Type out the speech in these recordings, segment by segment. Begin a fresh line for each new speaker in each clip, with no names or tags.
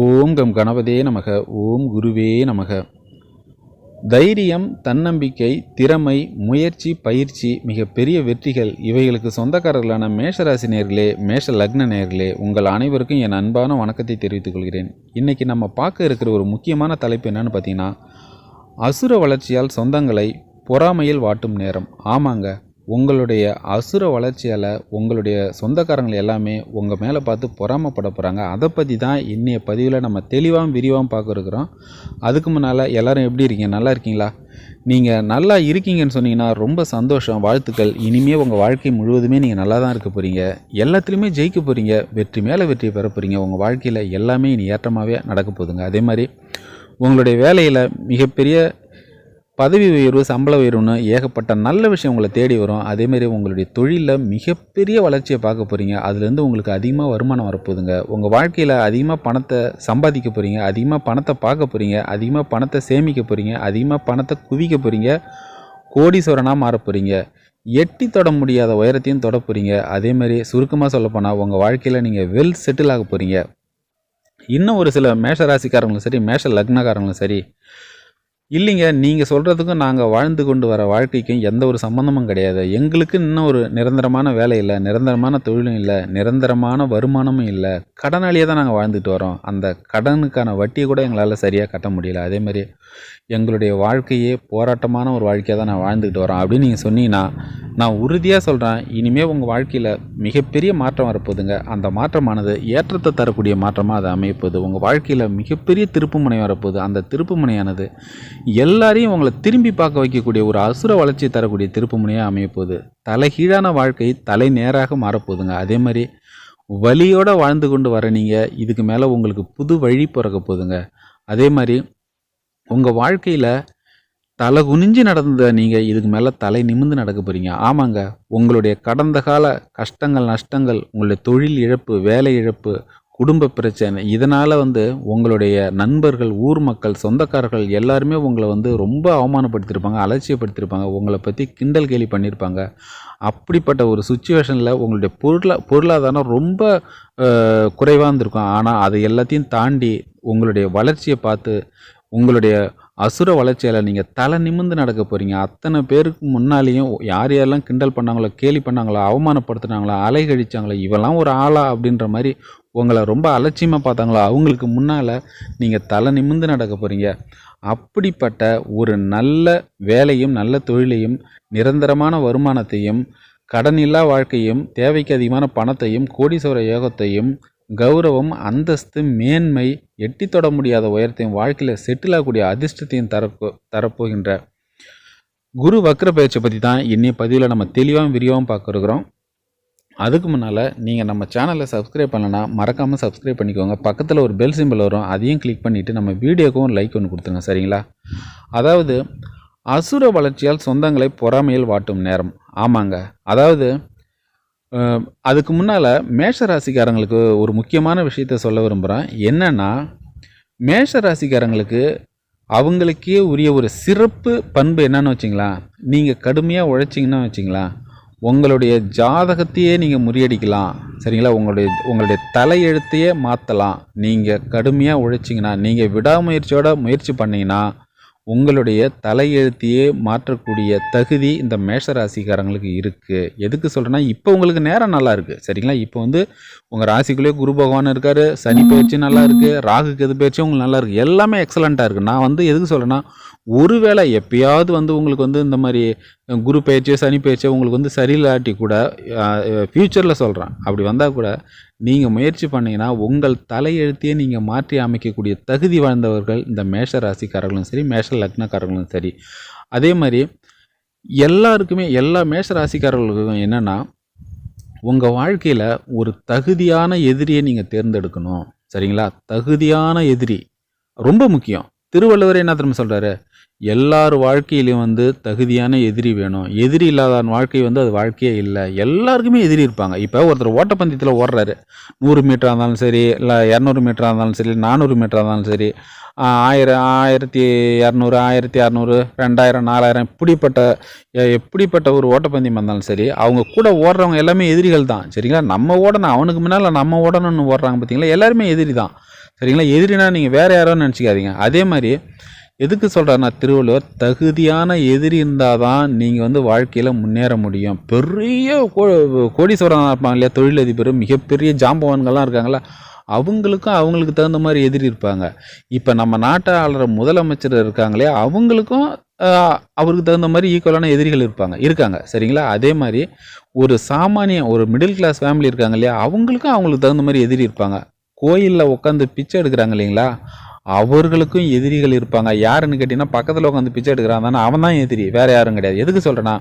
ஓம் come கணபதே நமக ஓம் குருவே நமக தைரியம் தன்னம்பிக்கை திறமை முயற்சி பயிற்சி மிகப்பெரிய வெற்றிகள் இவைகளுக்கு சொந்தக்காரர்களான மேஷராசி நேர்களே மேஷ லக்ன நேர்களே உங்கள் அனைவருக்கும் என் அன்பான வணக்கத்தை தெரிவித்துக் கொள்கிறேன் இன்றைக்கி நம்ம பார்க்க இருக்கிற ஒரு முக்கியமான தலைப்பு என்னன்னு பார்த்தீங்கன்னா அசுர வளர்ச்சியால் சொந்தங்களை பொறாமையில் வாட்டும் நேரம் ஆமாங்க உங்களுடைய அசுர வளர்ச்சியால் உங்களுடைய சொந்தக்காரங்கள் எல்லாமே உங்கள் மேலே பார்த்து பொறாமப்பட போகிறாங்க அதை பற்றி தான் இன்றைய பதிவில் நம்ம தெளிவாகவும் விரிவாகவும் பார்க்க இருக்கிறோம் அதுக்கு முன்னால் எல்லோரும் எப்படி இருக்கீங்க நல்லா இருக்கீங்களா நீங்கள் நல்லா இருக்கீங்கன்னு சொன்னீங்கன்னா ரொம்ப சந்தோஷம் வாழ்த்துக்கள் இனிமேல் உங்கள் வாழ்க்கை முழுவதுமே நீங்கள் நல்லா தான் இருக்க போகிறீங்க எல்லாத்துலேயுமே ஜெயிக்க போகிறீங்க வெற்றி மேலே வெற்றி பெற போகிறீங்க உங்கள் வாழ்க்கையில் எல்லாமே இனி ஏற்றமாகவே நடக்க போகுதுங்க அதே மாதிரி உங்களுடைய வேலையில் மிகப்பெரிய பதவி உயர்வு சம்பள உயர்வுன்னு ஏகப்பட்ட நல்ல விஷயம் உங்களை தேடி வரும் அதேமாரி உங்களுடைய தொழிலில் மிகப்பெரிய வளர்ச்சியை பார்க்க போகிறீங்க அதுலேருந்து உங்களுக்கு அதிகமாக வருமானம் வரப்போகுதுங்க உங்கள் வாழ்க்கையில் அதிகமாக பணத்தை சம்பாதிக்க போகிறீங்க அதிகமாக பணத்தை பார்க்க போகிறீங்க அதிகமாக பணத்தை சேமிக்க போகிறீங்க அதிகமாக பணத்தை குவிக்க போகிறீங்க கோடீஸ்வரனாக மாற போகிறீங்க எட்டி தொட முடியாத உயரத்தையும் தொட போகிறீங்க அதேமாரி சுருக்கமாக சொல்லப்போனால் உங்கள் வாழ்க்கையில் நீங்கள் வெல் செட்டில் ஆக போகிறீங்க இன்னும் ஒரு சில மேஷ ராசிக்காரங்களும் சரி மேஷ லக்னக்காரங்களும் சரி இல்லைங்க நீங்கள் சொல்கிறதுக்கும் நாங்கள் வாழ்ந்து கொண்டு வர வாழ்க்கைக்கும் எந்த ஒரு சம்மந்தமும் கிடையாது எங்களுக்கு இன்னும் ஒரு நிரந்தரமான வேலை இல்லை நிரந்தரமான தொழிலும் இல்லை நிரந்தரமான வருமானமும் இல்லை கடனாலேயே தான் நாங்கள் வாழ்ந்துட்டு வரோம் அந்த கடனுக்கான வட்டியை கூட எங்களால் சரியாக கட்ட முடியல அதேமாதிரி எங்களுடைய வாழ்க்கையே போராட்டமான ஒரு வாழ்க்கையாக தான் நான் வாழ்ந்துக்கிட்டு வரோம் அப்படின்னு நீங்கள் சொன்னீங்கன்னா நான் உறுதியாக சொல்கிறேன் இனிமேல் உங்கள் வாழ்க்கையில் மிகப்பெரிய மாற்றம் வரப்போகுதுங்க அந்த மாற்றமானது ஏற்றத்தை தரக்கூடிய மாற்றமாக அது அமைப்பது உங்கள் வாழ்க்கையில் மிகப்பெரிய திருப்பு முனை வரப்போகுது அந்த திருப்பு முனையானது எல்லாரையும் உங்களை திரும்பி பார்க்க வைக்கக்கூடிய ஒரு அசுர வளர்ச்சி தரக்கூடிய திருப்புமுனையாக அமையப்போகுது தலைகீழான வாழ்க்கை தலை நேராக மாறப்போகுதுங்க அதே மாதிரி வழியோடு வாழ்ந்து கொண்டு வர நீங்கள் இதுக்கு மேலே உங்களுக்கு புது வழி பிறக்க போகுதுங்க அதே மாதிரி உங்கள் வாழ்க்கையில் தலை குனிஞ்சு நடந்த நீங்கள் இதுக்கு மேலே தலை நிமிந்து நடக்க போகிறீங்க ஆமாங்க உங்களுடைய கடந்த கால கஷ்டங்கள் நஷ்டங்கள் உங்களுடைய தொழில் இழப்பு வேலை இழப்பு குடும்ப பிரச்சனை இதனால் வந்து உங்களுடைய நண்பர்கள் ஊர் மக்கள் சொந்தக்காரர்கள் எல்லாருமே உங்களை வந்து ரொம்ப அவமானப்படுத்தியிருப்பாங்க அலட்சியப்படுத்தியிருப்பாங்க உங்களை பற்றி கிண்டல் கேலி பண்ணியிருப்பாங்க அப்படிப்பட்ட ஒரு சுச்சுவேஷனில் உங்களுடைய பொருளா பொருளாதாரம் ரொம்ப குறைவாக இருந்திருக்கும் ஆனால் அதை எல்லாத்தையும் தாண்டி உங்களுடைய வளர்ச்சியை பார்த்து உங்களுடைய அசுர வளர்ச்சியால் நீங்கள் தலை நிமிந்து நடக்க போகிறீங்க அத்தனை பேருக்கு முன்னாலேயும் யார் யாரெல்லாம் கிண்டல் பண்ணாங்களோ கேலி பண்ணாங்களோ அவமானப்படுத்துனாங்களோ அலைகழிச்சாங்களோ இவெல்லாம் ஒரு ஆளா அப்படின்ற மாதிரி உங்களை ரொம்ப அலட்சியமாக பார்த்தாங்களோ அவங்களுக்கு முன்னால் நீங்கள் தலை நிமிந்து நடக்க போகிறீங்க அப்படிப்பட்ட ஒரு நல்ல வேலையும் நல்ல தொழிலையும் நிரந்தரமான வருமானத்தையும் கடன் இல்லா வாழ்க்கையும் தேவைக்கு அதிகமான பணத்தையும் கோடீஸ்வர யோகத்தையும் கௌரவம் அந்தஸ்து மேன்மை எட்டி தொட முடியாத உயரத்தையும் வாழ்க்கையில் செட்டில் ஆகக்கூடிய அதிர்ஷ்டத்தையும் தரப்போ தரப்போகின்ற குரு வக்ர பயிற்சியை பற்றி தான் இன்னைய பதிவில் நம்ம தெளிவாகவும் விரிவாகவும் பார்க்குறோம் அதுக்கு முன்னால் நீங்கள் நம்ம சேனலை சப்ஸ்கிரைப் பண்ணலன்னா மறக்காமல் சப்ஸ்கிரைப் பண்ணிக்கோங்க பக்கத்தில் ஒரு பெல் சிம்பிள் வரும் அதையும் கிளிக் பண்ணிவிட்டு நம்ம வீடியோக்கும் ஒரு லைக் ஒன்று கொடுத்துருங்க சரிங்களா அதாவது அசுர வளர்ச்சியால் சொந்தங்களை பொறாமையில் வாட்டும் நேரம் ஆமாங்க அதாவது அதுக்கு முன்னால் மேஷ ராசிக்காரங்களுக்கு ஒரு முக்கியமான விஷயத்த சொல்ல விரும்புகிறேன் என்னென்னா மேஷ ராசிக்காரங்களுக்கு அவங்களுக்கே உரிய ஒரு சிறப்பு பண்பு என்னென்னு வச்சிங்களா நீங்கள் கடுமையாக உழைச்சிங்கன்னா வச்சிங்களேன் உங்களுடைய ஜாதகத்தையே நீங்கள் முறியடிக்கலாம் சரிங்களா உங்களுடைய உங்களுடைய தலையெழுத்தையே மாற்றலாம் நீங்கள் கடுமையாக உழைச்சிங்கன்னா நீங்கள் விடாமுயற்சியோட முயற்சி பண்ணிங்கன்னா உங்களுடைய தலையெழுத்தையே மாற்றக்கூடிய தகுதி இந்த மேஷராசிக்காரங்களுக்கு இருக்குது எதுக்கு சொல்கிறேன்னா இப்போ உங்களுக்கு நேரம் நல்லா இருக்குது சரிங்களா இப்போ வந்து உங்கள் ராசிக்குள்ளேயே குரு பகவான் இருக்கார் சனி பயிற்சி நல்லா இருக்குது ராகு கெது பயிற்சியும் உங்களுக்கு நல்லா இருக்குது எல்லாமே எக்ஸலண்ட்டாக இருக்குது நான் வந்து எதுக்கு சொல்கிறேன்னா ஒருவேளை எப்பயாவது வந்து உங்களுக்கு வந்து இந்த மாதிரி குரு பயிற்சியோ சனி பயிற்சியோ உங்களுக்கு வந்து சரியில்லாட்டி கூட ஃப்யூச்சரில் சொல்கிறேன் அப்படி வந்தால் கூட நீங்கள் முயற்சி பண்ணிங்கன்னா உங்கள் தலையெழுத்தையே நீங்கள் மாற்றி அமைக்கக்கூடிய தகுதி வாழ்ந்தவர்கள் இந்த மேஷ ராசிக்காரர்களும் சரி மேஷ லக்னக்காரர்களும் சரி அதே மாதிரி எல்லாருக்குமே எல்லா மேஷ ராசிக்காரர்களுக்கும் என்னென்னா உங்கள் வாழ்க்கையில் ஒரு தகுதியான எதிரியை நீங்கள் தேர்ந்தெடுக்கணும் சரிங்களா தகுதியான எதிரி ரொம்ப முக்கியம் திருவள்ளுவர் என்ன திரும்ப சொல்கிறாரு எல்லார் வாழ்க்கையிலையும் வந்து தகுதியான எதிரி வேணும் எதிரி இல்லாதான் வாழ்க்கை வந்து அது வாழ்க்கையே இல்லை எல்லாருக்குமே எதிரி இருப்பாங்க இப்போ ஒருத்தர் ஓட்டப்பந்தயத்தில் ஓடுறாரு நூறு மீட்டராக இருந்தாலும் சரி இல்லை இரநூறு மீட்டராக இருந்தாலும் சரி நானூறு மீட்டராக இருந்தாலும் சரி ஆயிரம் ஆயிரத்தி இரநூறு ஆயிரத்தி அறநூறு ரெண்டாயிரம் நாலாயிரம் இப்படிப்பட்ட எப்படிப்பட்ட ஒரு ஓட்டப்பந்தயம் இருந்தாலும் சரி அவங்க கூட ஓடுறவங்க எல்லாமே எதிரிகள் தான் சரிங்களா நம்ம ஓடணும் அவனுக்கு முன்னால் நம்ம ஓடணும்னு ஓடுறாங்க பார்த்தீங்களா எல்லாருமே எதிரி தான் சரிங்களா எதிரினா நீங்கள் வேறு யாரோன்னு நினச்சிக்காதீங்க அதே மாதிரி எதுக்கு சொல்கிறேன்னா திருவள்ளுவர் தகுதியான எதிரி இருந்தால் தான் நீங்கள் வந்து வாழ்க்கையில் முன்னேற முடியும் பெரிய கோ கோடீஸ்வரனாக இருப்பாங்க இல்லையா தொழிலதிபர் மிகப்பெரிய ஜாம்பவான்கள்லாம் இருக்காங்களா அவங்களுக்கும் அவங்களுக்கு தகுந்த மாதிரி எதிரி இருப்பாங்க இப்போ நம்ம நாட்டை ஆளுற முதலமைச்சர் இருக்காங்களே அவங்களுக்கும் அவருக்கு தகுந்த மாதிரி ஈக்குவலான எதிரிகள் இருப்பாங்க இருக்காங்க சரிங்களா அதே மாதிரி ஒரு சாமானிய ஒரு மிடில் கிளாஸ் ஃபேமிலி இருக்காங்க இல்லையா அவங்களுக்கும் அவங்களுக்கு தகுந்த மாதிரி எதிரி இருப்பாங்க கோயிலில் உட்காந்து பிச்சை எடுக்கிறாங்க இல்லைங்களா அவர்களுக்கும் எதிரிகள் இருப்பாங்க யாருன்னு கேட்டிங்கன்னா பக்கத்தில் உட்காந்து பிச்சை எடுக்கிறான் தானே அவன் தான் எதிரி வேறு யாரும் கிடையாது எதுக்கு சொல்கிறேன்னா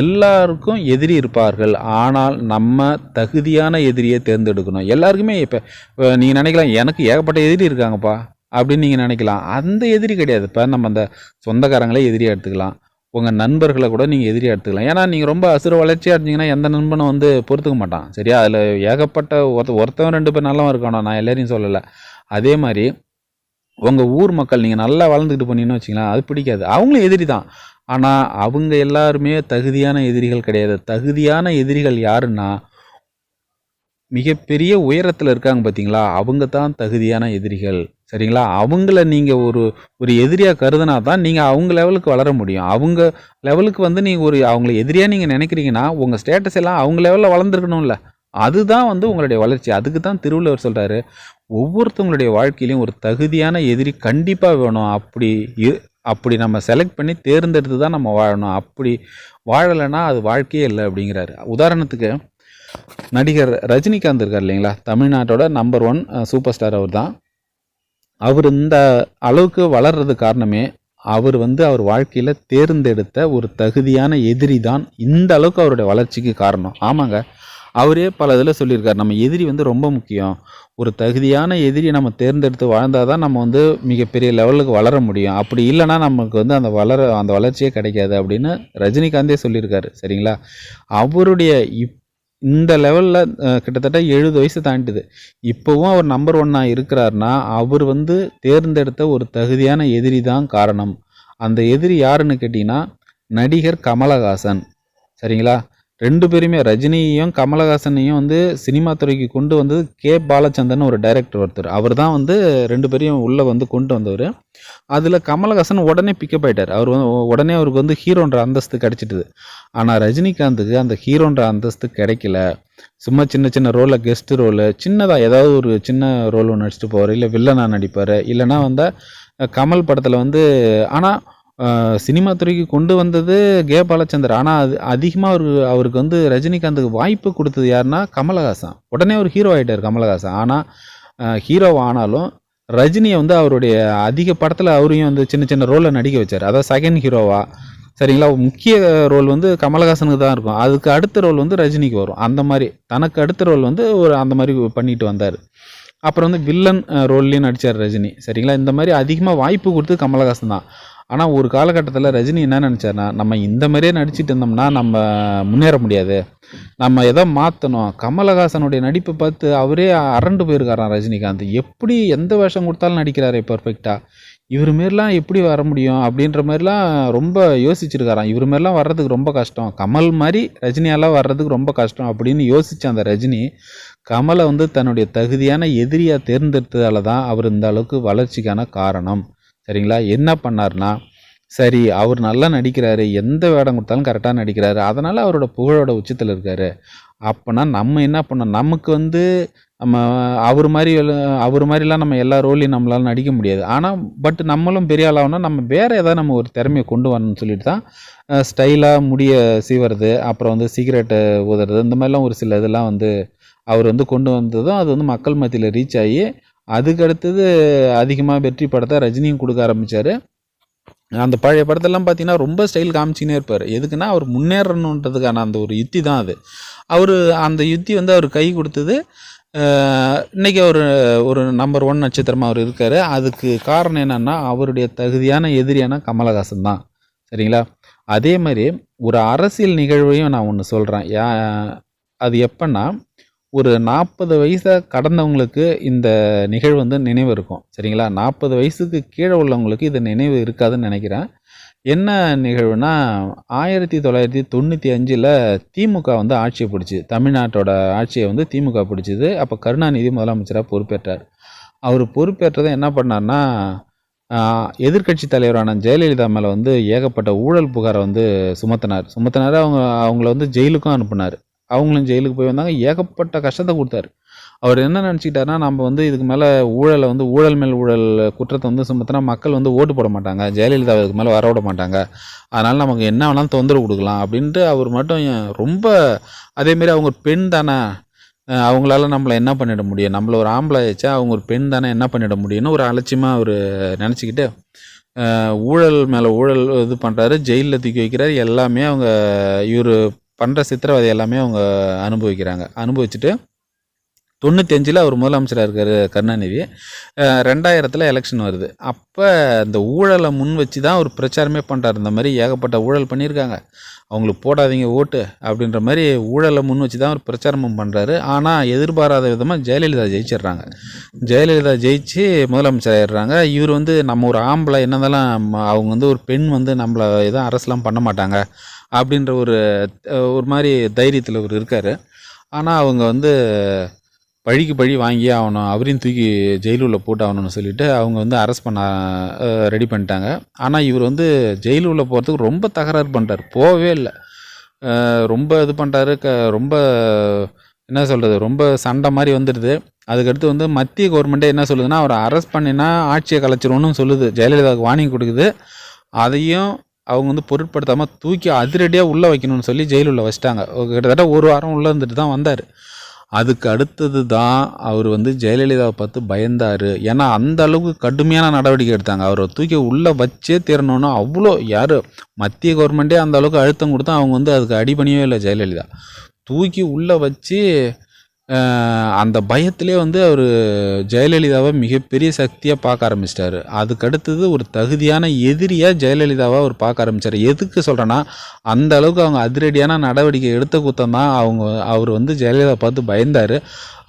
எல்லாருக்கும் எதிரி இருப்பார்கள் ஆனால் நம்ம தகுதியான எதிரியை தேர்ந்தெடுக்கணும் எல்லாருக்குமே இப்போ நீங்கள் நினைக்கலாம் எனக்கு ஏகப்பட்ட எதிரி இருக்காங்கப்பா அப்படின்னு நீங்கள் நினைக்கலாம் அந்த எதிரி கிடையாது இப்போ நம்ம அந்த சொந்தக்காரங்களே எதிரியாக எடுத்துக்கலாம் உங்கள் நண்பர்களை கூட நீங்கள் எதிரியாக எடுத்துக்கலாம் ஏன்னா நீங்கள் ரொம்ப அசுர வளர்ச்சியாக இருந்தீங்கன்னா எந்த நண்பனை வந்து பொறுத்துக்க மாட்டான் சரியா அதில் ஏகப்பட்ட ஒருத்த ஒருத்தவன் ரெண்டு பேர் நல்லா இருக்கானோ நான் எல்லோரையும் சொல்லலை அதே மாதிரி உங்கள் ஊர் மக்கள் நீங்கள் நல்லா வளர்ந்துக்கிட்டு போனீங்கன்னு வச்சிங்களேன் அது பிடிக்காது அவங்களும் எதிரி தான் ஆனால் அவங்க எல்லாருமே தகுதியான எதிரிகள் கிடையாது தகுதியான எதிரிகள் யாருன்னா மிகப்பெரிய உயரத்தில் இருக்காங்க பார்த்தீங்களா அவங்க தான் தகுதியான எதிரிகள் சரிங்களா அவங்கள நீங்கள் ஒரு ஒரு எதிரியாக கருதுனா தான் நீங்கள் அவங்க லெவலுக்கு வளர முடியும் அவங்க லெவலுக்கு வந்து நீங்கள் ஒரு அவங்கள எதிரியாக நீங்கள் நினைக்கிறீங்கன்னா உங்கள் ஸ்டேட்டஸ் எல்லாம் அவங்க லெவலில் வளர்ந்துருக்கணும்ல அதுதான் வந்து உங்களுடைய வளர்ச்சி அதுக்கு தான் திருவள்ளுவர் சொல்கிறாரு ஒவ்வொருத்தவங்களுடைய வாழ்க்கையிலையும் ஒரு தகுதியான எதிரி கண்டிப்பாக வேணும் அப்படி அப்படி நம்ம செலக்ட் பண்ணி தேர்ந்தெடுத்து தான் நம்ம வாழணும் அப்படி வாழலைன்னா அது வாழ்க்கையே இல்லை அப்படிங்கிறாரு உதாரணத்துக்கு நடிகர் ரஜினிகாந்த் இருக்கார் இல்லைங்களா தமிழ்நாட்டோட நம்பர் ஒன் சூப்பர் ஸ்டார் அவர் தான் அவர் இந்த அளவுக்கு வளர்கிறது காரணமே அவர் வந்து அவர் வாழ்க்கையில் தேர்ந்தெடுத்த ஒரு தகுதியான எதிரி தான் இந்த அளவுக்கு அவருடைய வளர்ச்சிக்கு காரணம் ஆமாங்க அவரே பல இதில் சொல்லியிருக்கார் நம்ம எதிரி வந்து ரொம்ப முக்கியம் ஒரு தகுதியான எதிரியை நம்ம தேர்ந்தெடுத்து வாழ்ந்தால் தான் நம்ம வந்து மிகப்பெரிய லெவலுக்கு வளர முடியும் அப்படி இல்லைனா நமக்கு வந்து அந்த வளர அந்த வளர்ச்சியே கிடைக்காது அப்படின்னு ரஜினிகாந்தே சொல்லியிருக்காரு சரிங்களா அவருடைய இப் இந்த லெவலில் கிட்டத்தட்ட எழுபது வயசு தாண்டிது இப்போவும் அவர் நம்பர் ஒன்னாக இருக்கிறாருன்னா அவர் வந்து தேர்ந்தெடுத்த ஒரு தகுதியான எதிரி தான் காரணம் அந்த எதிரி யாருன்னு கேட்டிங்கன்னா நடிகர் கமலஹாசன் சரிங்களா ரெண்டு பேருமே ரஜினியையும் கமலஹாசனையும் வந்து சினிமா துறைக்கு கொண்டு வந்தது கே பாலச்சந்திரன் ஒரு டைரக்டர் ஒருத்தர் அவர் தான் வந்து ரெண்டு பேரையும் உள்ளே வந்து கொண்டு வந்தவர் அதில் கமலஹாசன் உடனே பிக்கப் ஆகிட்டார் அவர் உடனே அவருக்கு வந்து ஹீரோன்ற அந்தஸ்து கிடச்சிட்டுது ஆனால் ரஜினிகாந்துக்கு அந்த ஹீரோன்ற அந்தஸ்து கிடைக்கல சும்மா சின்ன சின்ன ரோலில் கெஸ்ட் ரோலு சின்னதாக ஏதாவது ஒரு சின்ன ரோல் ஒன்று நடிச்சிட்டு போவார் இல்லை வில்லனாக நடிப்பார் இல்லைனா வந்து கமல் படத்தில் வந்து ஆனால் சினிமா துறைக்கு கொண்டு வந்தது கே பாலச்சந்தர் ஆனால் அது அதிகமாக அவருக்கு அவருக்கு வந்து ரஜினிகாந்துக்கு வாய்ப்பு கொடுத்தது யாருன்னா கமலஹாசன் உடனே ஒரு ஹீரோ ஆகிட்டார் கமலஹாசன் ஆனால் ஹீரோ ஆனாலும் ரஜினியை வந்து அவருடைய அதிக படத்தில் அவரையும் வந்து சின்ன சின்ன ரோலில் நடிக்க வச்சார் அதாவது செகண்ட் ஹீரோவா சரிங்களா முக்கிய ரோல் வந்து கமலஹாசனுக்கு தான் இருக்கும் அதுக்கு அடுத்த ரோல் வந்து ரஜினிக்கு வரும் அந்த மாதிரி தனக்கு அடுத்த ரோல் வந்து ஒரு அந்த மாதிரி பண்ணிட்டு வந்தார் அப்புறம் வந்து வில்லன் ரோல்லையும் நடித்தார் ரஜினி சரிங்களா இந்த மாதிரி அதிகமாக வாய்ப்பு கொடுத்து கமலஹாசன் தான் ஆனால் ஒரு காலகட்டத்தில் ரஜினி என்ன நினச்சாருன்னா நம்ம இந்த மாதிரியே நடிச்சிட்டு இருந்தோம்னா நம்ம முன்னேற முடியாது நம்ம எதை மாற்றணும் கமலஹாசனுடைய நடிப்பை பார்த்து அவரே அரண்டு போயிருக்காராம் ரஜினிகாந்த் எப்படி எந்த வேஷம் கொடுத்தாலும் நடிக்கிறாரே பர்ஃபெக்டாக இவர் மாரிலாம் எப்படி வர முடியும் அப்படின்ற மாதிரிலாம் ரொம்ப யோசிச்சிருக்காராம் இவர் மாரிலாம் வர்றதுக்கு ரொம்ப கஷ்டம் கமல் மாதிரி ரஜினியாலாம் வர்றதுக்கு ரொம்ப கஷ்டம் அப்படின்னு யோசித்த அந்த ரஜினி கமலை வந்து தன்னுடைய தகுதியான எதிரியாக தேர்ந்தெடுத்ததால தான் அவர் இந்த அளவுக்கு வளர்ச்சிக்கான காரணம் சரிங்களா என்ன பண்ணார்னா சரி அவர் நல்லா நடிக்கிறாரு எந்த வேடம் கொடுத்தாலும் கரெக்டாக நடிக்கிறாரு அதனால் அவரோட புகழோட உச்சத்தில் இருக்கார் அப்போனா நம்ம என்ன பண்ணோம் நமக்கு வந்து நம்ம அவர் மாதிரி அவர் மாதிரிலாம் நம்ம எல்லா ரோலையும் நம்மளால் நடிக்க முடியாது ஆனால் பட் நம்மளும் பெரிய ஆளாகனா நம்ம வேறு ஏதாவது நம்ம ஒரு திறமையை கொண்டு வரணும்னு சொல்லிட்டு தான் ஸ்டைலாக முடிய சீவறது அப்புறம் வந்து சிகரெட்டை ஊதுறது இந்த மாதிரிலாம் ஒரு சில இதெல்லாம் வந்து அவர் வந்து கொண்டு வந்ததும் அது வந்து மக்கள் மத்தியில் ரீச் ஆகி அதுக்கடுத்தது அதிகமாக வெற்றி படத்தை ரஜினியும் கொடுக்க ஆரம்பித்தார் அந்த பழைய படத்தெல்லாம் பார்த்தீங்கன்னா ரொம்ப ஸ்டைல் காமிச்சினே இருப்பார் எதுக்குன்னா அவர் முன்னேறணுன்றதுக்கான அந்த ஒரு யுத்தி தான் அது அவர் அந்த யுத்தி வந்து அவர் கை கொடுத்தது இன்றைக்கி அவர் ஒரு நம்பர் ஒன் நட்சத்திரமாக அவர் இருக்கார் அதுக்கு காரணம் என்னென்னா அவருடைய தகுதியான எதிரியான கமலஹாசன் தான் சரிங்களா அதே மாதிரி ஒரு அரசியல் நிகழ்வையும் நான் ஒன்று சொல்கிறேன் அது எப்போன்னா ஒரு நாற்பது வயசை கடந்தவங்களுக்கு இந்த நிகழ்வு வந்து நினைவு இருக்கும் சரிங்களா நாற்பது வயசுக்கு கீழே உள்ளவங்களுக்கு இது நினைவு இருக்காதுன்னு நினைக்கிறேன் என்ன நிகழ்வுனா ஆயிரத்தி தொள்ளாயிரத்தி தொண்ணூற்றி அஞ்சில் திமுக வந்து ஆட்சியை பிடிச்சி தமிழ்நாட்டோட ஆட்சியை வந்து திமுக பிடிச்சிது அப்போ கருணாநிதி முதலமைச்சராக பொறுப்பேற்றார் அவர் பொறுப்பேற்றதை என்ன பண்ணார்னா எதிர்கட்சி தலைவரான ஜெயலலிதா மேலே வந்து ஏகப்பட்ட ஊழல் புகாரை வந்து சுமத்தினார் சுமத்தினார் அவங்க அவங்கள வந்து ஜெயிலுக்கும் அனுப்புனார் அவங்களும் ஜெயிலுக்கு போய் வந்தாங்க ஏகப்பட்ட கஷ்டத்தை கொடுத்தாரு அவர் என்ன நினச்சிக்கிட்டாருன்னா நம்ம வந்து இதுக்கு மேலே ஊழலை வந்து ஊழல் மேல் ஊழல் குற்றத்தை வந்து சுமத்தினா மக்கள் வந்து ஓட்டு போட மாட்டாங்க ஜெயலலிதா அதுக்கு மேலே வர விட மாட்டாங்க அதனால் நமக்கு என்ன வேணாலும் தொந்தரவு கொடுக்கலாம் அப்படின்ட்டு அவர் மட்டும் ரொம்ப அதேமாரி அவங்க பெண் தானே அவங்களால நம்மளை என்ன பண்ணிட முடியும் நம்மளை ஒரு ஆம்பளை ஆயிடுச்சா அவங்க ஒரு பெண் தானே என்ன பண்ணிட முடியும்னு ஒரு அலட்சியமாக அவர் நினச்சிக்கிட்டு ஊழல் மேலே ஊழல் இது பண்ணுறாரு ஜெயிலில் தூக்கி வைக்கிறாரு எல்லாமே அவங்க இவர் பண்ணுற சித்திரவதை எல்லாமே அவங்க அனுபவிக்கிறாங்க அனுபவிச்சுட்டு தொண்ணூத்தஞ்சில் அவர் முதலமைச்சராக இருக்கார் கருணாநிதி ரெண்டாயிரத்தில் எலெக்ஷன் வருது அப்போ அந்த ஊழலை முன் வச்சு தான் அவர் பிரச்சாரமே பண்ணுறாரு இந்த மாதிரி ஏகப்பட்ட ஊழல் பண்ணியிருக்காங்க அவங்களுக்கு போடாதீங்க ஓட்டு அப்படின்ற மாதிரி ஊழலை முன் வச்சு தான் அவர் பிரச்சாரமும் பண்ணுறாரு ஆனால் எதிர்பாராத விதமாக ஜெயலலிதா ஜெயிச்சிடுறாங்க ஜெயலலிதா ஜெயிச்சு முதலமைச்சர் ஆயிடுறாங்க இவர் வந்து நம்ம ஒரு ஆம்பளை என்னதெல்லாம் அவங்க வந்து ஒரு பெண் வந்து நம்மளை எதுவும் அரசெலாம் பண்ண மாட்டாங்க அப்படின்ற ஒரு ஒரு மாதிரி தைரியத்தில் அவர் இருக்கார் ஆனால் அவங்க வந்து பழிக்கு பழி வாங்கியே ஆகணும் அவரையும் தூக்கி ஜெயிலுள்ள போட்டு ஆகணும்னு சொல்லிட்டு அவங்க வந்து அரெஸ்ட் பண்ண ரெடி பண்ணிட்டாங்க ஆனால் இவர் வந்து ஜெயிலுள்ள போகிறதுக்கு ரொம்ப தகராறு பண்ணுறாரு போகவே இல்லை ரொம்ப இது பண்ணுறாரு க ரொம்ப என்ன சொல்கிறது ரொம்ப சண்டை மாதிரி வந்துடுது அதுக்கடுத்து வந்து மத்திய கவர்மெண்ட்டே என்ன சொல்லுதுன்னா அவரை அரெஸ்ட் பண்ணினா ஆட்சியை கலைச்சிருவோன்னு சொல்லுது ஜெயலலிதாவுக்கு வார்னிங் கொடுக்குது அதையும் அவங்க வந்து பொருட்படுத்தாமல் தூக்கி அதிரடியாக உள்ளே வைக்கணும்னு சொல்லி ஜெயிலுள்ள வச்சிட்டாங்க கிட்டத்தட்ட ஒரு வாரம் உள்ளே இருந்துட்டு தான் வந்தார் அதுக்கு அடுத்தது தான் அவர் வந்து ஜெயலலிதாவை பார்த்து பயந்தார் ஏன்னா அந்த அளவுக்கு கடுமையான நடவடிக்கை எடுத்தாங்க அவரை தூக்கி உள்ளே வச்சே தீரணும்னா அவ்வளோ யார் மத்திய கவர்மெண்ட்டே அந்த அளவுக்கு அழுத்தம் கொடுத்தா அவங்க வந்து அதுக்கு அடிபணியே இல்லை ஜெயலலிதா தூக்கி உள்ளே வச்சு அந்த பயத்திலே வந்து அவர் ஜெயலலிதாவை மிகப்பெரிய சக்தியாக பார்க்க ஆரம்பிச்சிட்டாரு அதுக்கடுத்தது ஒரு தகுதியான எதிரியாக ஜெயலலிதாவை அவர் பார்க்க ஆரம்பித்தார் எதுக்கு சொல்கிறேன்னா அந்த அளவுக்கு அவங்க அதிரடியான நடவடிக்கை எடுத்த குத்தம் தான் அவங்க அவர் வந்து ஜெயலலிதா பார்த்து பயந்தார்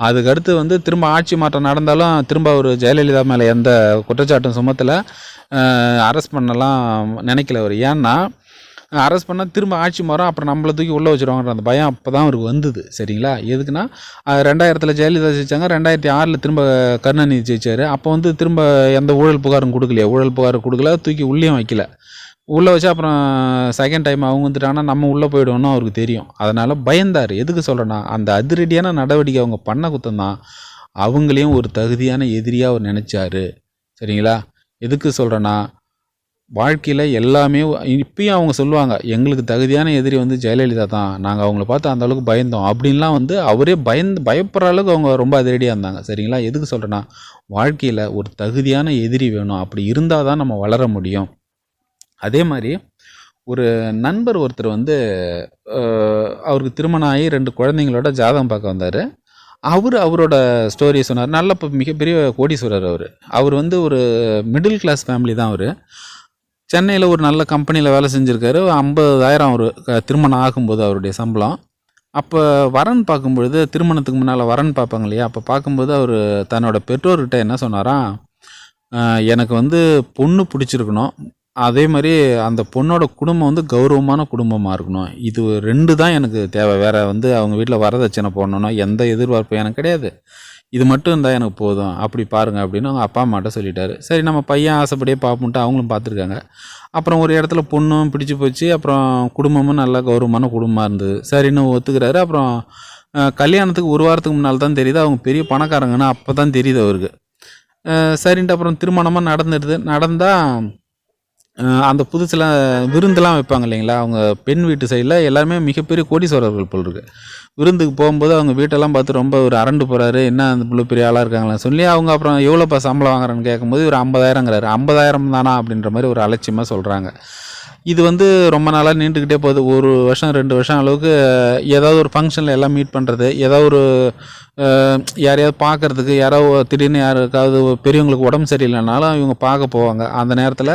அதுக்கடுத்து வந்து திரும்ப ஆட்சி மாற்றம் நடந்தாலும் திரும்ப அவர் ஜெயலலிதா மேலே எந்த குற்றச்சாட்டும் சுமத்தில் அரெஸ்ட் பண்ணலாம் நினைக்கல அவர் ஏன்னா அரெஸ்ட் பண்ணால் திரும்ப ஆட்சி மாறும் அப்புறம் நம்மளை தூக்கி உள்ளே வச்சுருவாங்கிற அந்த பயம் அப்போ தான் அவருக்கு வந்தது சரிங்களா எதுக்குன்னா ரெண்டாயிரத்தில் ஜெயலலிதா ஜெயிச்சாங்க ரெண்டாயிரத்தி ஆறில் திரும்ப கருணாநிதி ஜெயிச்சார் அப்போ வந்து திரும்ப எந்த ஊழல் புகாரும் கொடுக்கலையே ஊழல் புகார் கொடுக்கல தூக்கி உள்ளேயும் வைக்கல உள்ளே வச்சு அப்புறம் செகண்ட் டைம் அவங்க வந்துட்டாங்கன்னா நம்ம உள்ளே போயிடுவோம்னு அவருக்கு தெரியும் அதனால் பயந்தார் எதுக்கு சொல்கிறேன்னா அந்த அதிரடியான நடவடிக்கை அவங்க பண்ண குத்தம் தான் அவங்களையும் ஒரு தகுதியான எதிரியாக அவர் நினச்சாரு சரிங்களா எதுக்கு சொல்கிறேன்னா வாழ்க்கையில் எல்லாமே இப்பயும் அவங்க சொல்லுவாங்க எங்களுக்கு தகுதியான எதிரி வந்து ஜெயலலிதா தான் நாங்கள் அவங்கள பார்த்து அந்த அளவுக்கு பயந்தோம் அப்படின்லாம் வந்து அவரே பயந்து பயப்படுற அளவுக்கு அவங்க ரொம்ப அதிரடியாக இருந்தாங்க சரிங்களா எதுக்கு சொல்கிறேன்னா வாழ்க்கையில் ஒரு தகுதியான எதிரி வேணும் அப்படி இருந்தால் தான் நம்ம வளர முடியும் அதே மாதிரி ஒரு நண்பர் ஒருத்தர் வந்து அவருக்கு திருமணம் ஆகி ரெண்டு குழந்தைங்களோட ஜாதகம் பார்க்க வந்தார் அவர் அவரோட ஸ்டோரி சொன்னார் நல்ல மிகப்பெரிய கோடீஸ்வரர் அவர் அவர் வந்து ஒரு மிடில் கிளாஸ் ஃபேமிலி தான் அவர் சென்னையில் ஒரு நல்ல கம்பெனியில் வேலை செஞ்சுருக்காரு ஐம்பதாயிரம் அவர் திருமணம் ஆகும்போது அவருடைய சம்பளம் அப்போ வரன் பார்க்கும்பொழுது திருமணத்துக்கு முன்னால் வரன் பார்ப்பாங்க இல்லையா அப்போ பார்க்கும்போது அவர் தன்னோட பெற்றோர்கிட்ட என்ன சொன்னாரா எனக்கு வந்து பொண்ணு பிடிச்சிருக்கணும் அதே மாதிரி அந்த பொண்ணோட குடும்பம் வந்து கௌரவமான குடும்பமாக இருக்கணும் இது ரெண்டு தான் எனக்கு தேவை வேறு வந்து அவங்க வீட்டில் வரதட்சணை போடணும்னா எந்த எதிர்பார்ப்பும் எனக்கு கிடையாது இது மட்டும் இருந்தால் எனக்கு போதும் அப்படி பாருங்கள் அப்படின்னு அவங்க அப்பா அம்மாட்ட சொல்லிட்டாரு சரி நம்ம பையன் ஆசைப்படியே பார்ப்போம்ட்டு அவங்களும் பார்த்துருக்காங்க அப்புறம் ஒரு இடத்துல பொண்ணும் பிடிச்சி போச்சு அப்புறம் குடும்பமும் நல்லா கௌரவமான குடும்பமாக இருந்தது சரின்னு ஒத்துக்கிறாரு அப்புறம் கல்யாணத்துக்கு ஒரு வாரத்துக்கு முன்னால் தான் தெரியுது அவங்க பெரிய பணக்காரங்கன்னா அப்போ தான் தெரியுது அவருக்கு சரின்ட்டு அப்புறம் திருமணமாக நடந்துடுது நடந்தால் அந்த புதுசில் விருந்தெலாம் வைப்பாங்க இல்லைங்களா அவங்க பெண் வீட்டு சைடில் எல்லாருமே மிகப்பெரிய கோடீஸ்வரர்கள் போல் இருக்குது விருந்துக்கு போகும்போது அவங்க வீட்டெல்லாம் பார்த்து ரொம்ப ஒரு அரண்டு போகிறாரு என்ன அந்த இவ்வளோ பெரிய ஆளாக இருக்காங்களா சொல்லி அவங்க அப்புறம் எவ்வளோப்பா சம்பளம் வாங்குறேன்னு கேட்கும்போது ஒரு ஐம்பதாயிரங்கிறாரு ஐம்பதாயிரம் தானா அப்படின்ற மாதிரி ஒரு அலட்சியமாக சொல்கிறாங்க இது வந்து ரொம்ப நாளாக நீண்டுக்கிட்டே போகுது ஒரு வருஷம் ரெண்டு வருஷம் அளவுக்கு ஏதாவது ஒரு ஃபங்க்ஷனில் எல்லாம் மீட் பண்ணுறது ஏதாவது ஒரு யாரையாவது பார்க்குறதுக்கு யாராவது திடீர்னு யாருக்காவது பெரியவங்களுக்கு உடம்பு சரியில்லைனாலும் இவங்க பார்க்க போவாங்க அந்த நேரத்தில்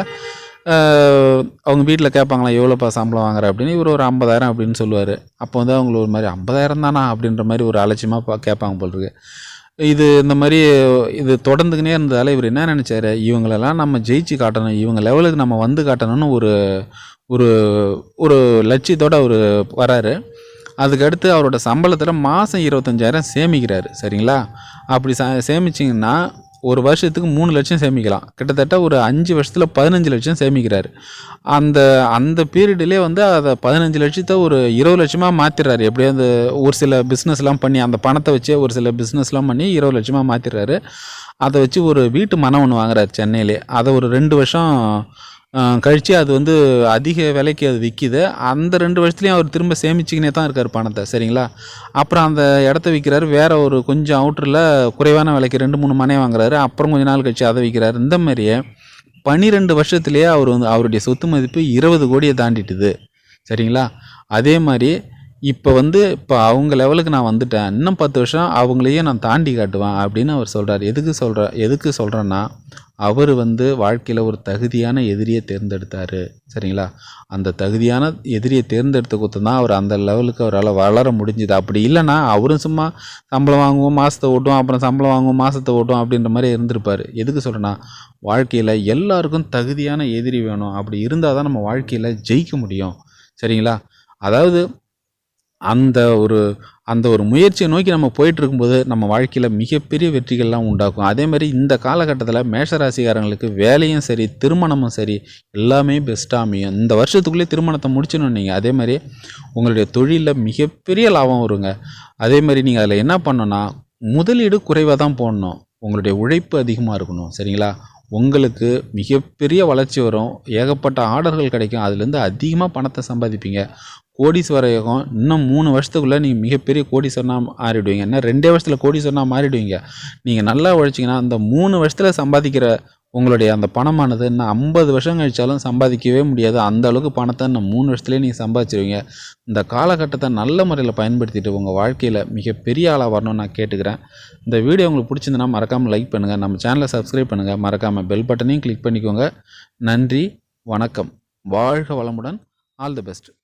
அவங்க வீட்டில் கேட்பாங்களா எவ்வளோப்பா சம்பளம் வாங்குற அப்படின்னு இவர் ஒரு ஐம்பதாயிரம் அப்படின்னு சொல்லுவார் அப்போ வந்து அவங்கள ஒரு மாதிரி ஐம்பதாயிரம் தானா அப்படின்ற மாதிரி ஒரு அலட்சியமாக கேட்பாங்க போல் இருக்கு இது இந்த மாதிரி இது தொடர்ந்துக்கினே இருந்ததால் இவர் என்ன நினச்சாரு இவங்களெல்லாம் நம்ம ஜெயிச்சு காட்டணும் இவங்க லெவலுக்கு நம்ம வந்து காட்டணும்னு ஒரு ஒரு ஒரு லட்சியத்தோடு அவர் வராரு அதுக்கடுத்து அவரோட சம்பளத்தில் மாதம் இருபத்தஞ்சாயிரம் சேமிக்கிறாரு சரிங்களா அப்படி ச சேமிச்சிங்கன்னா ஒரு வருஷத்துக்கு மூணு லட்சம் சேமிக்கலாம் கிட்டத்தட்ட ஒரு அஞ்சு வருஷத்தில் பதினஞ்சு லட்சம் சேமிக்கிறாரு அந்த அந்த பீரியட்லேயே வந்து அதை பதினஞ்சு லட்சத்தை ஒரு இருபது லட்சமாக மாற்றிடுறாரு எப்படியோ அந்த ஒரு சில பிஸ்னஸ்லாம் பண்ணி அந்த பணத்தை வச்சே ஒரு சில பிஸ்னஸ்லாம் பண்ணி இருபது லட்சமாக மாற்றிடுறாரு அதை வச்சு ஒரு வீட்டு மனம் ஒன்று வாங்குறாரு சென்னையிலே அதை ஒரு ரெண்டு வருஷம் கழித்து அது வந்து அதிக விலைக்கு அது விற்கிது அந்த ரெண்டு வருஷத்துலேயும் அவர் திரும்ப சேமிச்சுக்கினே தான் இருக்கார் பணத்தை சரிங்களா அப்புறம் அந்த இடத்த விற்கிறாரு வேறு ஒரு கொஞ்சம் அவுட்டரில் குறைவான விலைக்கு ரெண்டு மூணு மனை வாங்குறாரு அப்புறம் கொஞ்ச நாள் கழித்து அதை விற்கிறார் இந்த மாதிரியே பன்னிரெண்டு வருஷத்துலேயே அவர் வந்து அவருடைய சொத்து மதிப்பு இருபது கோடியை தாண்டிட்டுது சரிங்களா அதே மாதிரி இப்போ வந்து இப்போ அவங்க லெவலுக்கு நான் வந்துட்டேன் இன்னும் பத்து வருஷம் அவங்களையே நான் தாண்டி காட்டுவேன் அப்படின்னு அவர் சொல்கிறார் எதுக்கு சொல்கிற எதுக்கு சொல்கிறேன்னா அவர் வந்து வாழ்க்கையில் ஒரு தகுதியான எதிரியை தேர்ந்தெடுத்தார் சரிங்களா அந்த தகுதியான எதிரியை தேர்ந்தெடுத்து தான் அவர் அந்த லெவலுக்கு அவரால் வளர முடிஞ்சுது அப்படி இல்லைன்னா அவரும் சும்மா சம்பளம் வாங்குவோம் மாதத்தை ஓட்டுவோம் அப்புறம் சம்பளம் வாங்குவோம் மாதத்தை ஓட்டுவோம் அப்படின்ற மாதிரி இருந்திருப்பார் எதுக்கு சொல்கிறேன்னா வாழ்க்கையில் எல்லாருக்கும் தகுதியான எதிரி வேணும் அப்படி இருந்தால் தான் நம்ம வாழ்க்கையில் ஜெயிக்க முடியும் சரிங்களா அதாவது அந்த ஒரு அந்த ஒரு முயற்சியை நோக்கி நம்ம போயிட்டு இருக்கும்போது நம்ம வாழ்க்கையில் மிகப்பெரிய வெற்றிகள்லாம் உண்டாக்கும் அதே மாதிரி இந்த காலகட்டத்தில் மேஷராசிக்காரங்களுக்கு வேலையும் சரி திருமணமும் சரி எல்லாமே பெஸ்ட்டாக அமையும் இந்த வருஷத்துக்குள்ளேயே திருமணத்தை முடிச்சுணும் நீங்கள் அதே மாதிரி உங்களுடைய தொழிலில் மிகப்பெரிய லாபம் வருங்க அதே மாதிரி நீங்கள் அதில் என்ன பண்ணணும்னா முதலீடு குறைவாக தான் போடணும் உங்களுடைய உழைப்பு அதிகமாக இருக்கணும் சரிங்களா உங்களுக்கு மிகப்பெரிய வளர்ச்சி வரும் ஏகப்பட்ட ஆர்டர்கள் கிடைக்கும் அதுலேருந்து அதிகமாக பணத்தை சம்பாதிப்பீங்க கோடீஸ்வர யோகம் இன்னும் மூணு வருஷத்துக்குள்ளே நீங்கள் மிகப்பெரிய கோடீஸ்வரனாக மாறிடுவீங்க என்ன ரெண்டே வருஷத்தில் கோடீஸ்வரனாக மாறிடுவீங்க நீங்கள் நல்லா உழைச்சிங்கன்னா அந்த மூணு வருஷத்தில் சம்பாதிக்கிற உங்களுடைய அந்த பணமானது இன்னும் ஐம்பது வருஷம் கழிச்சாலும் சம்பாதிக்கவே முடியாது அந்த அளவுக்கு பணத்தை இன்னும் மூணு வருஷத்துலேயே நீங்கள் சம்பாதிச்சிருவீங்க இந்த காலகட்டத்தை நல்ல முறையில் பயன்படுத்திட்டு உங்கள் வாழ்க்கையில் மிகப்பெரிய ஆளாக வரணும்னு நான் கேட்டுக்கிறேன் இந்த வீடியோ உங்களுக்கு பிடிச்சிருந்தனா மறக்காமல் லைக் பண்ணுங்கள் நம்ம சேனலை சப்ஸ்கிரைப் பண்ணுங்கள் மறக்காமல் பெல் பட்டனையும் கிளிக் பண்ணிக்கோங்க நன்றி வணக்கம் வாழ்க வளமுடன் ஆல் தி பெஸ்ட்